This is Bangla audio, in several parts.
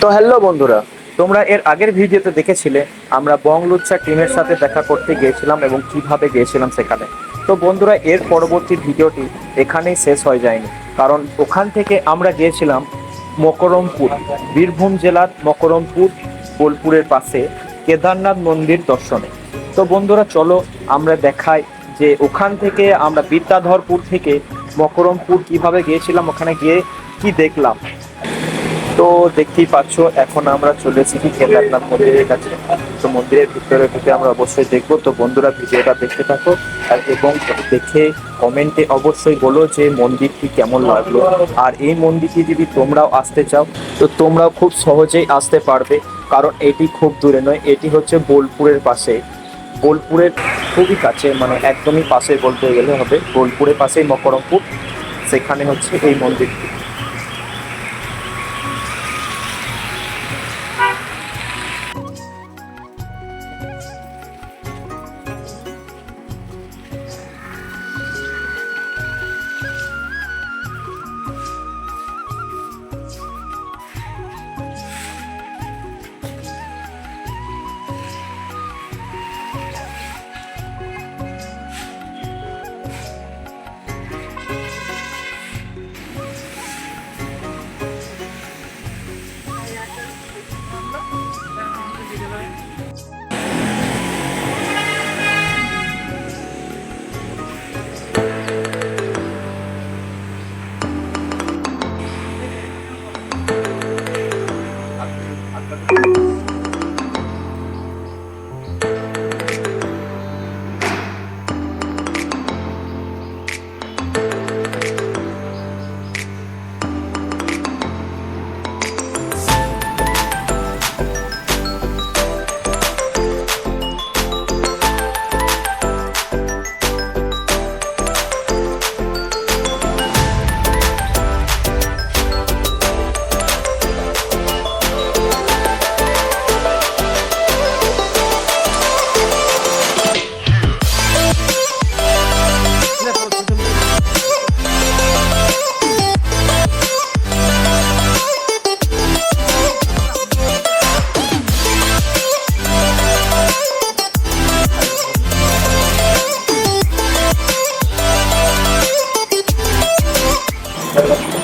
তো হ্যালো বন্ধুরা, তোমরা এর আগের ভিডিওতে দেখেছিলে, আমরা বংলুচ্ছা টিমের সাথে দেখা করতে গিয়েছিলাম এবং কীভাবে গিয়েছিলাম সেখানে। তো বন্ধুরা, এর পরবর্তী ভিডিওটি এখানেই শেষ হয়ে যায়নি। কারণ ওখান থেকে আমরা গিয়েছিলাম মকরমপুর, বীরভূম জেলার মকরমপুর, বোলপুরের পাশে কেদারনাথ মন্দির দর্শনে। তো বন্ধুরা, চলো আমরা দেখাই যে ওখান থেকে আমরা বিদ্যাধরপুর থেকে মকরমপুর কীভাবে গিয়েছিলাম, ওখানে গিয়ে কি দেখলাম। তো দেখতেই পাচ্ছ, এখন আমরা চলে এসেছি কেদারনাথ মন্দিরের কাছে। তো মন্দিরের ভিতরে ঢুকে আমরা অবশ্যই দেখব। তো বন্ধুরা, ভিডিওটা দেখতে থাকো আর এবং দেখে কমেন্টে অবশ্যই বলো যে মন্দিরটি কেমন লাগল। আর এই মন্দিরটি যদি তোমরাও আসতে চাও, তো তোমরাও খুব সহজেই আসতে পারবে। কারণ এটি খুব দূরে নয়, এটি হচ্ছে বোলপুরের পাশে। বোলপুরের খুবই কাছে মানে একদমই পাশে বলতে গেলে হবে, বোলপুরের পাশেই মকরমপুর। সেখানে হচ্ছে এই মন্দিরটি। Bye.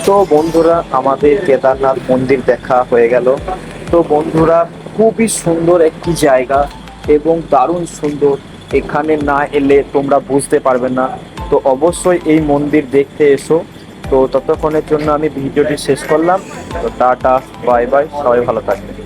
তো বন্ধুরা, আমাদের কেদারনাথ মন্দির দেখা হয়ে গেল। তো বন্ধুরা, খুবই সুন্দর একটি জায়গা এবং দারুণ সুন্দর। এখানে না এলে তোমরা বুঝতে পারবে না। তো অবশ্যই এই মন্দির দেখতে এসো। তো ততক্ষণের জন্য আমি ভিডিওটি শেষ করলাম। তো টাটা, বাই বাই, সবাই ভালো থাকবে